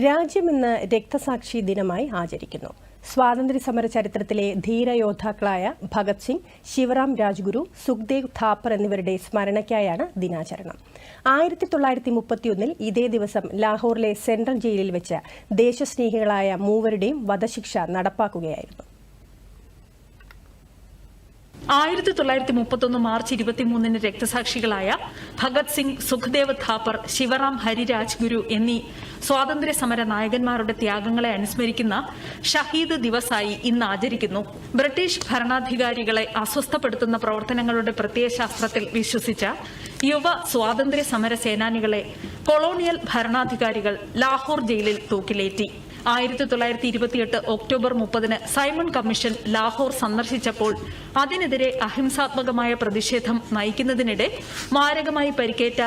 രാജ്യം ഇന്ന് രക്തസാക്ഷി ദിനമായി ആചരിക്കുന്നു. സ്വാതന്ത്ര്യ സമര ചരിത്രത്തിലെ ധീരയോദ്ധാക്കളായ ഭഗത് സിംഗ് ശിവറാം രാജ്ഗുരു സുഖ്ദേവ് ഥാപ്പർ എന്നിവരുടെ സ്മരണയ്ക്കായാണ് ദിനാചരണം. ആയിരത്തി തൊള്ളായിരത്തി മുപ്പത്തിയൊന്നിൽ ഇതേ ദിവസം ലാഹോറിലെ സെൻട്രൽ ജയിലിൽ വെച്ച് ദേശസ്നേഹികളായ മൂവരുടെയും വധശിക്ഷ നടപ്പാക്കുകയായിരുന്നു. ആയിരത്തി തൊള്ളായിരത്തി മുപ്പത്തൊന്ന് മാർച്ച് ഇരുപത്തിമൂന്നിന് രക്തസാക്ഷികളായ ഭഗത് സിംഗ് സുഖ്ദേവ് ഥാപ്പർ ശിവറാം ഹരിരാജ് ഗുരു എന്നീ സ്വാതന്ത്ര്യ സമര നായകന്മാരുടെ ത്യാഗങ്ങളെ അനുസ്മരിക്കുന്ന ഷഹീദ് ദിവസായി ഇന്ന് ആചരിക്കുന്നു. ബ്രിട്ടീഷ് ഭരണാധികാരികളെ അസ്വസ്ഥപ്പെടുത്തുന്ന പ്രവർത്തനങ്ങളുടെ പ്രത്യയശാസ്ത്രത്തിൽ വിശ്വസിച്ച യുവ സ്വാതന്ത്ര്യ സമര സേനാനികളെ കൊളോണിയൽ ഭരണാധികാരികൾ ലാഹോർ ജയിലിൽ തൂക്കിലേറ്റി. ആയിരത്തി തൊള്ളായിരത്തി ഇരുപത്തിയെട്ട് ഒക്ടോബർ മുപ്പതിന് സൈമൺ കമ്മീഷൻ ലാഹോർ സന്ദർശിച്ചപ്പോൾ അതിനെതിരെ അഹിംസാത്മകമായ പ്രതിഷേധം നയിക്കുന്നതിനിടെ മാരകമായി പരിക്കേറ്റ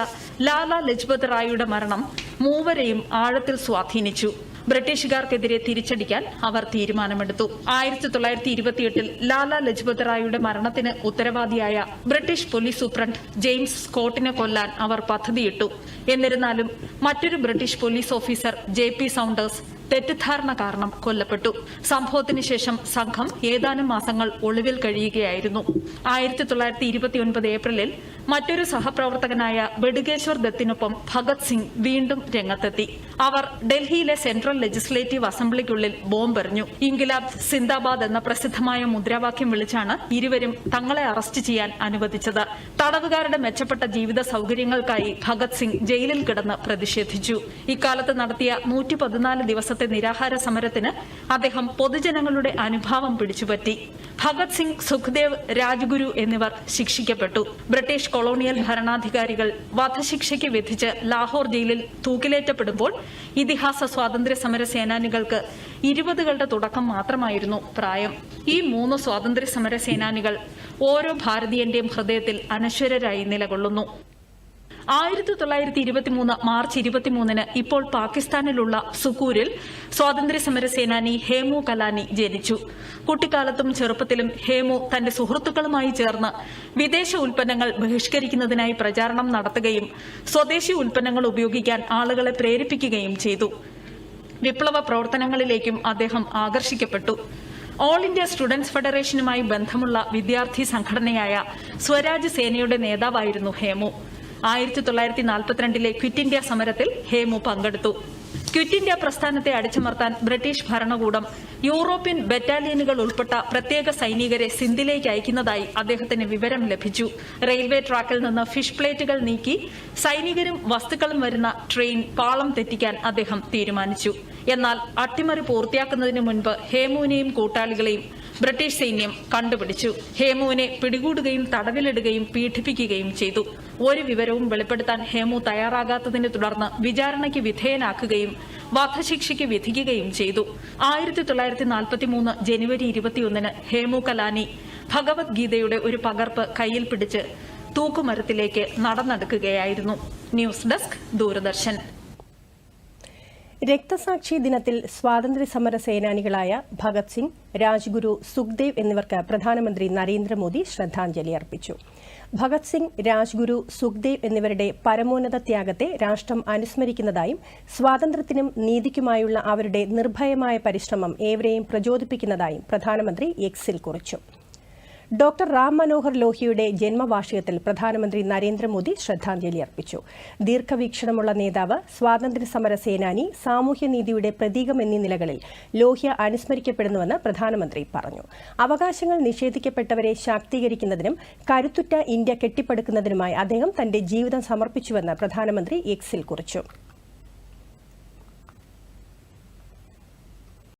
ലാല ലജ്പത് റായിയുടെ മരണം മൂവരെയും ആഴത്തിൽ സ്വാധീനിച്ചു. ബ്രിട്ടീഷുകാർക്കെതിരെ തിരിച്ചടിക്കാൻ അവർ തീരുമാനമെടുത്തു. ആയിരത്തി തൊള്ളായിരത്തി ഇരുപത്തിയെട്ടിൽ ലാല ലജ്പത് റായിയുടെ മരണത്തിന് ഉത്തരവാദിയായ ബ്രിട്ടീഷ് പോലീസ് സൂപ്രണ്ട് ജെയിംസ് സ്കോട്ടിനെ കൊല്ലാൻ അവർ പദ്ധതിയിട്ടു. എന്നിരുന്നാലും മറ്റൊരു British police officer J P Saunders തെറ്റിദ്ധാരണ കാരണം കൊല്ലപ്പെട്ടു. സംഭവത്തിന് ശേഷം സംഘം ഏതാനും മാസങ്ങൾ ഒളിവിൽ കഴിയുകയായിരുന്നു. ആയിരത്തി തൊള്ളായിരത്തി ഇരുപത്തിയൊൻപത് ഏപ്രിലിൽ മറ്റൊരു സഹപ്രവർത്തകനായ ബഡുകേശ്വർ ദത്തിനൊപ്പം ഭഗത് സിംഗ് വീണ്ടും രംഗത്തെത്തി. അവർ ഡൽഹിയിലെ സെൻട്രൽ ലെജിസ്ലേറ്റീവ് അസംബ്ലിക്കുള്ളിൽ ബോംബെറിഞ്ഞു. ഇൻകിലാബ് സിന്ദാബാദ് എന്ന പ്രസിദ്ധമായ മുദ്രാവാക്യം വിളിച്ചാണ് ഇരുവരും തങ്ങളെ അറസ്റ്റ് ചെയ്യാൻ അനുവദിച്ചത്. തടവുകാരുടെ മെച്ചപ്പെട്ട ജീവിത സൗകര്യങ്ങൾക്കായി ഭഗത് സിംഗ് ജയിലിൽ കിടന്ന് പ്രതിഷേധിച്ചു. ഇക്കാലത്ത് നടത്തിയ നൂറ്റി പതിനാല് ദിവസത്തെ നിരാഹാര സമരത്തിന് അദ്ദേഹം പൊതുജനങ്ങളുടെ അനുഭാവം പിടിച്ചുപറ്റി. ഭഗത് സിംഗ് സുഖ്ദേവ് രാജ്ഗുരു എന്നിവർ ശിക്ഷിക്കപ്പെട്ടു. ബ്രിട്ടീഷ് കൊളോണിയൽ ഭരണാധികാരികൾ വധശിക്ഷയ്ക്ക് വിധിച്ച് ലാഹോർ ജയിലിൽ തൂക്കിലേറ്റപ്പെടുമ്പോൾ ഇതിഹാസ സ്വാതന്ത്ര്യ സമര സേനാനികൾക്ക് ഇരുപതുകളുടെ തുടക്കം മാത്രമായിരുന്നു പ്രായം. ഈ മൂന്ന് സ്വാതന്ത്ര്യ സമര സേനാനികൾ ഓരോ ഭാരതീയന്റെയും ഹൃദയത്തിൽ അനശ്വരരായി നിലകൊള്ളുന്നു. ആയിരത്തി തൊള്ളായിരത്തി ഇരുപത്തിമൂന്ന് മാർച്ച് ഇരുപത്തിമൂന്നിന് ഇപ്പോൾ പാകിസ്ഥാനിലുള്ള സുക്കൂരിൽ സ്വാതന്ത്ര്യ സമര സേനാനി ഹേമു കലാനി ജനിച്ചു. കുട്ടിക്കാലത്തും ചെറുപ്പത്തിലും ഹേമു തന്റെ സുഹൃത്തുക്കളുമായി ചേർന്ന് വിദേശ ഉൽപ്പന്നങ്ങൾ ബഹിഷ്കരിക്കുന്നതിനായി പ്രചാരണം നടത്തുകയും സ്വദേശി ഉൽപ്പന്നങ്ങൾ ഉപയോഗിക്കാൻ ആളുകളെ പ്രേരിപ്പിക്കുകയും ചെയ്തു. വിപ്ലവ പ്രവർത്തനങ്ങളിലേക്കും അദ്ദേഹം ആകർഷിക്കപ്പെട്ടു. ഓൾ ഇന്ത്യ സ്റ്റുഡൻസ് ഫെഡറേഷനുമായി ബന്ധമുള്ള വിദ്യാർത്ഥി സംഘടനയായ സ്വരാജ് സേനയുടെ നേതാവായിരുന്നു ഹേമു. ആയിരത്തി തൊള്ളായിരത്തി നാൽപ്പത്തിരണ്ടിലെ ക്വിറ്റ് ഇന്ത്യ സമരത്തിൽ ഹേമു പങ്കെടുത്തു. ക്വിറ്റ് ഇന്ത്യ പ്രസ്ഥാനത്തെ അടിച്ചമർത്താൻ ബ്രിട്ടീഷ് ഭരണകൂടം യൂറോപ്യൻ ബറ്റാലിയനുകൾ ഉൾപ്പെട്ട പ്രത്യേക സൈനികരെ സിന്ധിലേക്ക് അയക്കുന്നതായി അദ്ദേഹത്തിന് വിവരം ലഭിച്ചു. റെയിൽവേ ട്രാക്കിൽ നിന്ന് ഫിഷ് പ്ലേറ്റുകൾ നീക്കി സൈനികരും വസ്തുക്കളും വരുന്ന ട്രെയിൻ പാളം തെറ്റിക്കാൻ അദ്ദേഹം തീരുമാനിച്ചു. എന്നാൽ അട്ടിമറി പൂർത്തിയാക്കുന്നതിന് മുൻപ് ഹേമുവിനെയും കൂട്ടാളികളെയും ബ്രിട്ടീഷ് സൈന്യം കണ്ടുപിടിച്ചു. ഹേമുവിനെ പിടികൂടുകയും തടവിലിടുകയും പീഡിപ്പിക്കുകയും ചെയ്തു. ഒരു വിവരവും വെളിപ്പെടുത്താൻ ഹേമു തയ്യാറാകാത്തതിനെ തുടർന്ന് വിചാരണയ്ക്ക് വിധേയനാക്കുകയും വധശിക്ഷയ്ക്ക് വിധിക്കുകയും ചെയ്തു. ആയിരത്തി തൊള്ളായിരത്തി നാൽപ്പത്തി മൂന്ന് ജനുവരി ഇരുപത്തിയൊന്നിന് ഹേമു കലാനി ഭഗവത്ഗീതയുടെ ഒരു പകർപ്പ് കയ്യിൽ പിടിച്ച് തൂക്കുമരത്തിലേക്ക് നടന്നെടുക്കുകയായിരുന്നു. News desk Doordarshan. രക്തസാക്ഷി ദിനത്തിൽ സ്വാതന്ത്ര്യസമര സേനാനികളായ ഭഗത് സിംഗ് രാജ്ഗുരു സുഖ്ദേവ് എന്നിവർക്ക് പ്രധാനമന്ത്രി നരേന്ദ്രമോദി ശ്രദ്ധാഞ്ജലി അർപ്പിച്ചു. ഭഗത് സിംഗ് രാജ്ഗുരു സുഖ്ദേവ് എന്നിവരുടെ പരമോന്നത ത്യാഗത്തെ രാഷ്ട്രം അനുസ്മരിക്കുന്നതായും സ്വാതന്ത്ര്യത്തിനും നീതിക്കുമായുള്ള അവരുടെ നിർഭയമായ പരിശ്രമം ഏവരെയും പ്രചോദിപ്പിക്കുന്നതായും പ്രധാനമന്ത്രി എക്സിൽ കുറിച്ചു. ഡോക്ടർ റാം മനോഹർ ലോഹിയുടെ ജന്മവാർഷികത്തിൽ പ്രധാനമന്ത്രി നരേന്ദ്രമോദി ശ്രദ്ധാഞ്ജലി അർപ്പിച്ചു. ദീർഘവീക്ഷണമുള്ള നേതാവ് സ്വാതന്ത്ര്യ സമര സേനാനി സാമൂഹ്യനീതിയുടെ പ്രതീകം എന്നീ നിലകളിൽ ലോഹ്യ അനുസ്മരിക്കപ്പെടുന്നുവെന്ന് പ്രധാനമന്ത്രി പറഞ്ഞു. അവകാശങ്ങൾ നിഷേധിക്കപ്പെട്ടവരെ ശാക്തീകരിക്കുന്നതിനും കരുത്തുറ്റ ഇന്ത്യ കെട്ടിപ്പടുക്കുന്നതിനുമായി അദ്ദേഹം തന്റെ ജീവിതം സമർപ്പിച്ചുവെന്ന് പ്രധാനമന്ത്രി എക്സിൽ കുറിച്ചു.